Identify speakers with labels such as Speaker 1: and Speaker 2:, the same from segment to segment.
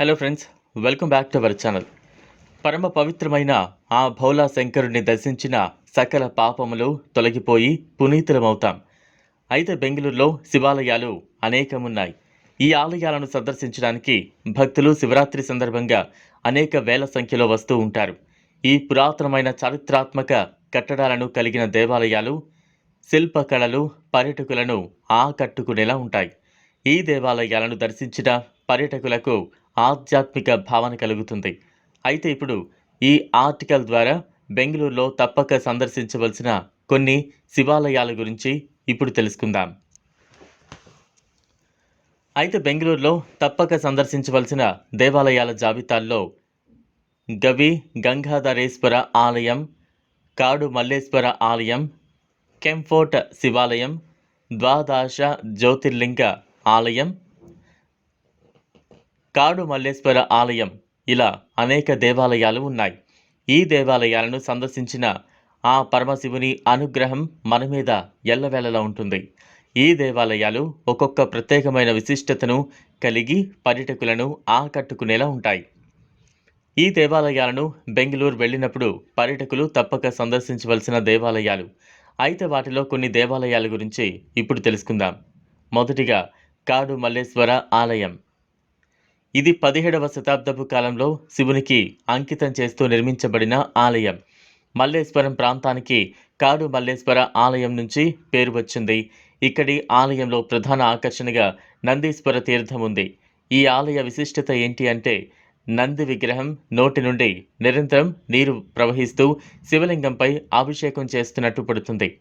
Speaker 1: Hello friends welcome back to our channel పరమ పవిత్రమైన ఆ భౌలా శంకరుణ్ణి దర్శించిన సకల పాపములు తొలగిపోయి పునీతులమవుతాం. అయితే బెంగళూరులో శివాలయాలు అనేకమున్నాయి. ఈ ఆలయాలను సందర్శించడానికి భక్తులు శివరాత్రి సందర్భంగా అనేక వేల సంఖ్యలో వస్తూ ఉంటారు. ఈ పురాతనమైన చారిత్రాత్మక కట్టడాలను కలిగిన దేవాలయాలు శిల్పకళలు పర్యటకులను ఆకట్టుకునేలా ఉంటాయి. ఈ దేవాలయాలను దర్శించిన పర్యటకులకు ఆధ్యాత్మిక భావన కలుగుతుంది. అయితే ఇప్పుడు ఈ ఆర్టికల్ ద్వారా బెంగళూరులో తప్పక సందర్శించవలసిన కొన్ని శివాలయాల గురించి ఇప్పుడు తెలుసుకుందాం. అయితే బెంగళూరులో తప్పక సందర్శించవలసిన దేవాలయాల జాబితాల్లో గవి గంగాధరేశ్వర ఆలయం కాడు మల్లేశ్వర ఆలయం కెంఫోర్ట్ శివాలయం ద్వాదశ జ్యోతిర్లింగ ఆలయం కాడు మల్లేశ్వర ఆలయం. ఇలా అనేక దేవాలయాలు ఉన్నాయి. ఈ దేవాలయాలను సందర్శించిన ఆ పరమశివుని అనుగ్రహం మన మీద ఎల్లవేళలా ఉంటుంది. ఈ దేవాలయాలు ఒక్కొక్క ప్రత్యేకమైన విశిష్టతను కలిగి పర్యటకులను ఆకట్టుకునేలా ఉంటాయి. ఈ దేవాలయాలను బెంగళూరు వెళ్ళినప్పుడు పర్యటకులు తప్పక సందర్శించవలసిన దేవాలయాలు. అయితే వాటిలో కొన్ని దేవాలయాల గురించి ఇప్పుడు తెలుసుకుందాం. మొదటిగా కాడు మల్లేశ్వర ఆలయం. ఇది పదిహేడవ శతాబ్దపు కాలంలో శివునికి అంకితం చేస్తూ నిర్మించబడిన ఆలయం. మల్లేశ్వరం ప్రాంతానికి కాడు మల్లేశ్వర ఆలయం నుంచి పేరు వచ్చింది. ఇక్కడి ఆలయంలో ప్రధాన ఆకర్షణగా నందీశ్వర తీర్థం ఉంది. ఈ ఆలయ విశిష్టత ఏంటి అంటే నంది విగ్రహం నోటి నుండి నిరంతరం నీరు ప్రవహిస్తూ శివలింగంపై అభిషేకం చేస్తున్నట్టు పడుతుంది.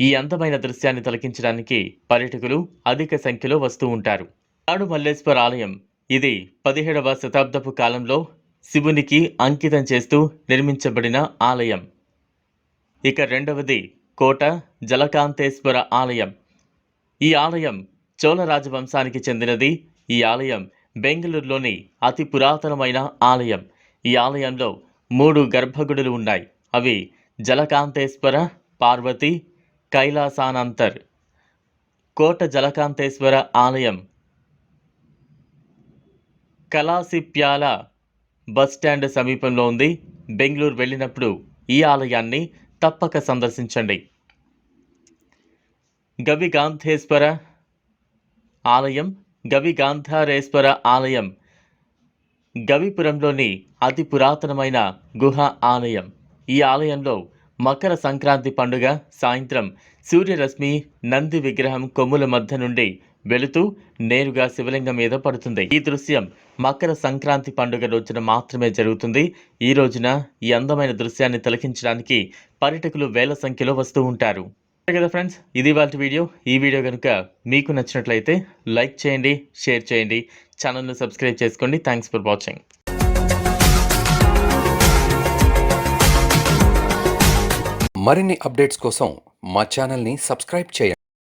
Speaker 1: ఈ అందమైన దృశ్యాన్ని తొలగించడానికి పర్యటకులు అధిక సంఖ్యలో వస్తూ ఉంటారు. కాడు మల్లేశ్వర ఆలయం ఇది పదిహేడవ శతాబ్దపు కాలంలో శివునికి అంకితం చేస్తూ నిర్మించబడిన ఆలయం. ఇక రెండవది కోట జలకాంతేశ్వర ఆలయం. ఈ ఆలయం చోళ రాజవంశానికి చెందినది. ఈ ఆలయం బెంగళూరులోని అతి పురాతనమైన ఆలయం. ఈ ఆలయంలో మూడు గర్భగుడులు ఉన్నాయి. అవి జలకాంతేశ్వర పార్వతి కైలాసానంతర్. కోట జలకాంతేశ్వర ఆలయం కలాసిప్యాల బస్ స్టాండ్ సమీపంలో ఉంది. బెంగళూరు వెళ్ళినప్పుడు ఈ ఆలయాన్ని తప్పక సందర్శించండి. గవి గాంధేశ్వర ఆలయం గవి గాంధారేశ్వర ఆలయం గవిపురంలోని అతి పురాతనమైన గుహ ఆలయం. ఈ ఆలయంలో మకర సంక్రాంతి పండుగ సాయంత్రం సూర్యరశ్మి నంది విగ్రహం కొమ్ముల మధ్య నుండి వెళుతూ నేరుగా శివలింగం మీద పడుతుంది. ఈ దృశ్యం మకర సంక్రాంతి పండుగ రోజున మాత్రమే జరుగుతుంది. ఈ రోజున ఈ అందమైన దృశ్యాన్ని తిలకించడానికి పర్యటకులు వేల సంఖ్యలో వస్తూ ఉంటారు. కదా ఫ్రెండ్స్? ఇది వాళ్ళ వీడియో. ఈ వీడియో కనుక మీకు నచ్చినట్లయితే లైక్ చేయండి షేర్ చేయండి ఛానల్ను సబ్స్క్రైబ్ చేసుకోండి. థ్యాంక్స్ ఫర్ వాచింగ్
Speaker 2: మరిన్ని అప్డేట్స్ కోసం మా ఛానల్ని సబ్స్క్రైబ్ చేయండి.